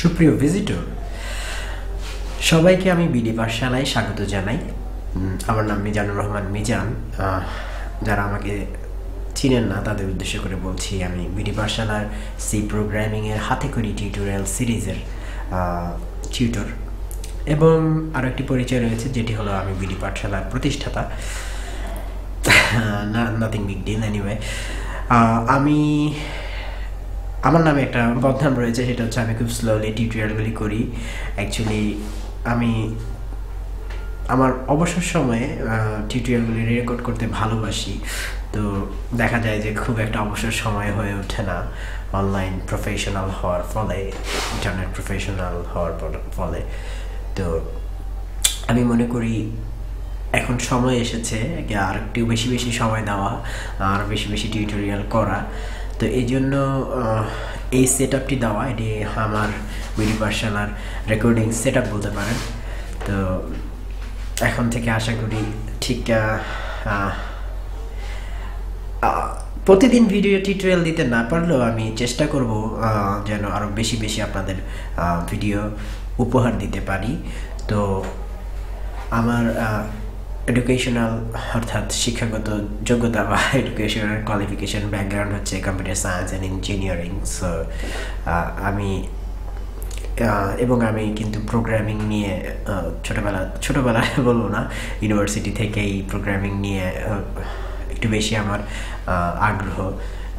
সুপ্রিয় ভিজিটর সবাইকে আমি বিডি পাঠশালায় স্বাগত জানাই। আমার নাম মিজানুর রহমান মিজান। যারা আমাকে চিনেন না, তাদের উদ্দেশ্য করে বলছি, আমি বিডি পাঠশালার সি প্রোগ্রামিংয়ের হাতে করি টিউটোরিয়াল সিরিজের টিউটর এবং আরও একটি পরিচয় রয়েছে, যেটি হলো আমি বিডি পাঠশালার প্রতিষ্ঠাতা। নাথিং বিগ ডিল এনিওয়ে আমি আমার নামে একটা বদনাম রয়েছে, সেটা হচ্ছে আমি খুব স্লোলি টিউটোরিয়ালগুলি করি। অ্যাকচুয়ালি আমি আমার অবসর সময়ে টিউটোরিয়ালগুলি রেকর্ড করতে ভালোবাসি। তো দেখা যায় যে খুব একটা অবসর সময় হয়ে ওঠে না। অনলাইন প্রফেশনাল হওয়ার ফলে ইন্টারনেট প্রফেশনাল হওয়ার ফলে। তো আমি মনে করি, এখন সময় এসেছে, আর একটু বেশি বেশি সময় দেওয়া, আর বেশি বেশি টিউটোরিয়াল করা। তো এই জন্য এই সেট আপটি দেওয়া, এটি আমার পার্সোনাল রেকর্ডিং সেট আপ বলতে পারেন। তো এখন থেকে আশা করি ঠিক প্রতিদিন ভিডিও টিউটোরিয়াল দিতে না পারলেও আমি চেষ্টা করব যেন আরও বেশি বেশি আপনাদের ভিডিও উপহার দিতে পারি। তো আমার এডুকেশনাল অর্থাৎ শিক্ষাগত যোগ্যতা বা এডুকেশনাল কোয়ালিফিকেশন ব্যাকগ্রাউন্ড হচ্ছে computer science and engineering so আমি এবং আমি কিন্তু প্রোগ্রামিং নিয়ে ছোটোবেলা, ছোটোবেলায় বলব না ইউনিভার্সিটি থেকেই প্রোগ্রামিং নিয়ে একটু বেশি আমার আগ্রহ।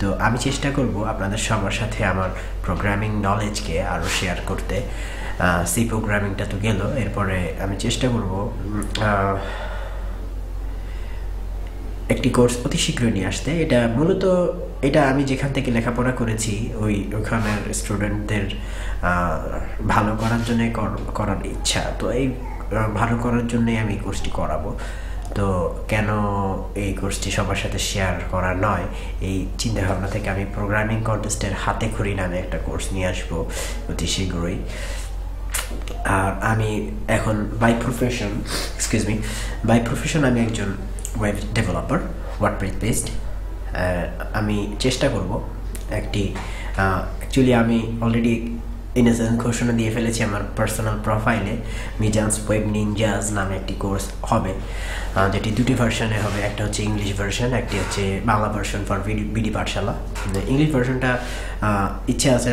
তো আমি চেষ্টা করব আপনাদের সবার সাথে আমার প্রোগ্রামিং নলেজকে আরও শেয়ার করতে। সি প্রোগ্রামিংটা তো গেল। এরপরে আমি চেষ্টা করব একটি কোর্স অতি শীঘ্রই নিয়ে আসতে। এটা মূলত, এটা আমি যেখান থেকে লেখাপড়া করেছি, ওই ওখানের স্টুডেন্টদের ভালো করার জন্য করার ইচ্ছা। তো এই ভালো করার জন্যই আমি এই কোর্সটি করাবো। তো কেন এই কোর্সটি সবার সাথে শেয়ার করা নয়? এই চিন্তাভাবনা থেকে আমি প্রোগ্রামিং কন্টেস্টের হাতে খড়ি নামে একটা কোর্স নিয়ে আসব অতি শীঘ্রই। আর আমি এখন by profession excuse me by profession আমি একজন ওয়েব ডেভেলপার ওয়ার্ডপ্রেস বেসড আমি চেষ্টা করব একটি অ্যাকচুয়ালি আমি অলরেডি ইনেসেন্স ঘোষণা দিয়ে ফেলেছি আমার পার্সোনাল প্রোফাইলে মিজান্স ওয়েব নিনজাজ নামে একটি কোর্স হবে যেটি দুটি ভার্সনে হবে। একটা হচ্ছে ইংলিশ ভার্সন একটি হচ্ছে Bangla version for BD Pathshala. English ভার্সনটা ইচ্ছে আছে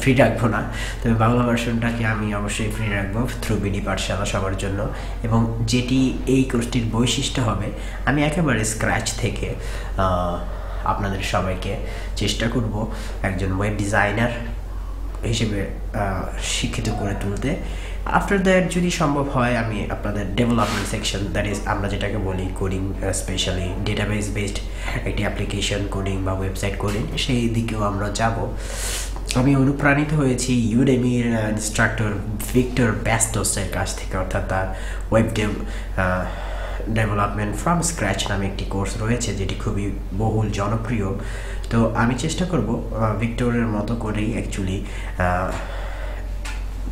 ফ্রি রাখব না। তবে বাংলা ভার্সনটাকে আমি অবশ্যই ফ্রি রাখব থ্রু বিডি পাঠশালা সবার জন্য। এবং যেটি এই কোর্সটির বৈশিষ্ট্য হবে, আমি একেবারে স্ক্র্যাচ থেকে আপনাদের সবাইকে চেষ্টা করব। একজন ওয়েব ডিজাইনার হিসেবে শিক্ষিত করে তুলতে। আফটার দ্যাট যদি সম্ভব হয়, আমি আপনাদের ডেভেলপমেন্ট সেকশন দ্যাট ইজ আমরা যেটাকে বলি কোডিং স্পেশালি ডেটাবেস বেসড একটি অ্যাপ্লিকেশন কোডিং বা ওয়েবসাইট কোডিং সেই দিকেও আমরা যাব। আমি অনুপ্রাণিত হয়েছি ইউডেমির ইনস্ট্রাক্টর ভিক্টর ব্যাস্টোসের কাছ থেকে, অর্থাৎ তার web dev development from scratch নামে একটি কোর্স রয়েছে, যেটি খুবই বহুল জনপ্রিয়। তো আমি চেষ্টা করব ভিক্টোরের মতো করেই অ্যাকচুয়ালি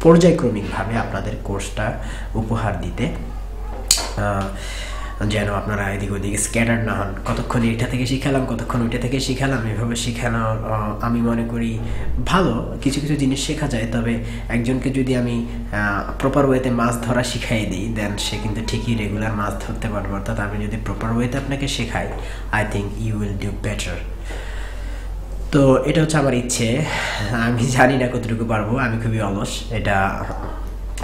পর্যায়ক্রমিকভাবে আপনাদের কোর্সটা উপহার দিতে। যেন আপনারা এদিক ওদিকে স্ক্যাটার না হন। কতক্ষণ এটা থেকে শিখালাম, কতক্ষণ ওইটা থেকে শিখালাম, এভাবে শেখানো আমি মনে করি ভালো। কিছু কিছু জিনিস শেখা যায়, তবে একজনকে যদি আমি প্রপার ওয়েতে মাছ ধরা শিখাই দিই দেন সে কিন্তু ঠিকই রেগুলার মাছ ধরতে পারব। অর্থাৎ আমি যদি প্রপার ওয়েতে আপনাকে শেখাই I think you will do better তো এটা হচ্ছে আমার ইচ্ছে। আমি জানি না কতটুকু পারব, আমি খুবই অলস, এটা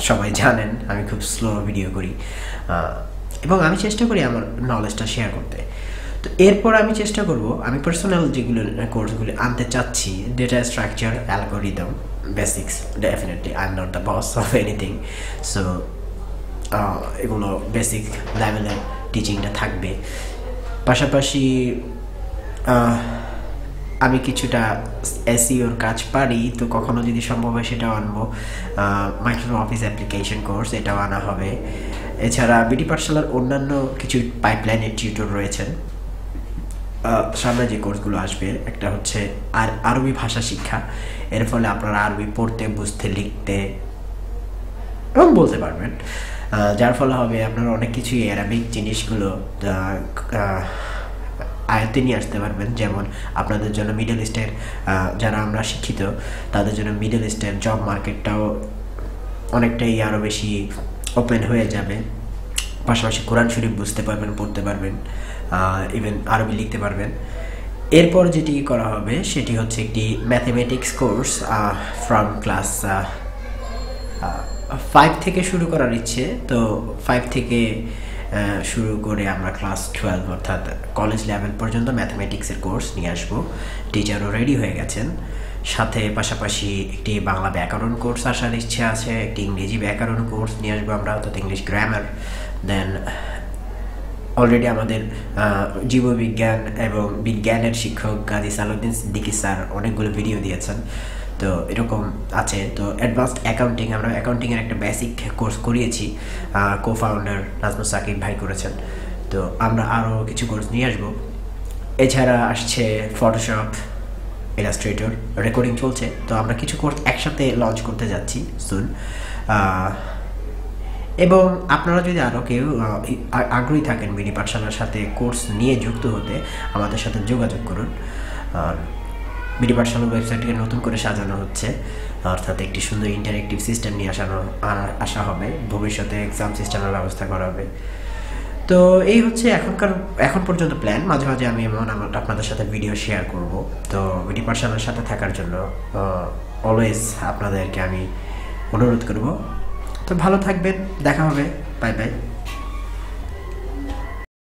সবাই জানেন, আমি খুব স্লো ভিডিও করি। এবং আমি চেষ্টা করি আমার নলেজটা শেয়ার করতে। তো এরপর আমি চেষ্টা করব, আমি পার্সোনাল যেগুলো কোর্সগুলো আনতে চাচ্ছি data structure algorithm basics definitely I am not the boss of anything so এগুলো বেসিক লেভেলের টিচিংটা থাকবে। পাশাপাশি আমি কিছুটা এসিওর কাজ পারি, তো কখনো যদি সম্ভব হয় সেটাও আনব। মাইক্রোসফট অফিস অ্যাপ্লিকেশন কোর্স এটাও আনা হবে। এছাড়া বিডি পাঠশালার অন্যান্য কিছু পাইপলাইনের টিউটর রয়েছেন। সামনে যে কোর্সগুলো আসবে, একটা হচ্ছে আর, আরবি ভাষা শিক্ষা। এর ফলে আপনারা আরবি পড়তে, বুঝতে, লিখতে এবং বলতে পারবেন। যার ফলে হবে আপনার অনেক কিছুই অ্যারাবিক জিনিসগুলো আয়ত্তে নিয়ে আসতে পারবেন। যেমন আপনাদের জন্য মিডল ইস্টের যারা আমরা শিক্ষিত, তাদের জন্য মিডল ইস্টের জব মার্কেটটাও অনেকটাই আরও বেশি ওপেন হয়ে যাবে। পাশাপাশি কোরআন শরীফ বুঝতে পারবেন, পড়তে পারবেন ইভেন আরবি লিখতে পারবেন। এরপর যেটি করা হবে, সেটি হচ্ছে একটি mathematics course from class five থেকে শুরু করার ইচ্ছে। তো ফাইভ থেকে শুরু করে আমরা ক্লাস টুয়েলভ অর্থাৎ কলেজ লেভেল পর্যন্ত ম্যাথমেটিক্সের কোর্স নিয়ে আসব। টিচারও রেডি হয়ে গেছেন। সাথে পাশাপাশি একটি বাংলা ব্যাকরণ কোর্স আসার ইচ্ছে আছে, একটি ইংরেজি ব্যাকরণ কোর্স নিয়ে আসব আমরা, অর্থাৎ ইংলিশ গ্রামার দেন অলরেডি আমাদের জীববিজ্ঞান এবং বিজ্ঞানের শিক্ষক গাজী সালুদ্দিন সিদ্দিকি স্যার অনেকগুলো ভিডিও দিয়েছেন। তো এরকম আছে। তো অ্যাডভান্সড অ্যাকাউন্টিং আমরা অ্যাকাউন্টিংয়ের একটা বেসিক কোর্স করিয়েছি কো ফাউন্ডার নাজমুল সাকিব ভাই করেছেন। তো আমরা আরও কিছু কোর্স নিয়ে আসব। এছাড়া আসছে ফটোশপ ইলাস্ট্রেটর রেকর্ডিং চলছে। তো আমরা কিছু কোর্স একসাথে লঞ্চ করতে যাচ্ছি সুন এবং আপনারা যদি আরও কেউ আগ্রহী থাকেন মিনি পাঠশালার সাথে কোর্স নিয়ে যুক্ত হতে, আমাদের সাথে যোগাযোগ করুন। আর মিনি পাঠশালার ওয়েবসাইটকে নতুন করে সাজানো হচ্ছে। অর্থাৎ একটি সুন্দর ইন্টারেক্টিভ সিস্টেম নিয়ে আসানো আসা হবে। ভবিষ্যতে এক্সাম সিস্টেমের ব্যবস্থা করা হবে। তো এই হচ্ছে এখনকার, এখন পর্যন্ত প্ল্যান মাঝে মাঝে আমি এমন আমার, আপনাদের সাথে ভিডিও শেয়ার করব। তো বিডি পাঠশালার সাথে থাকার জন্য অলওয়েজ আপনাদেরকে আমি অনুরোধ করব। তো ভালো থাকবেন। দেখা হবে। Bye bye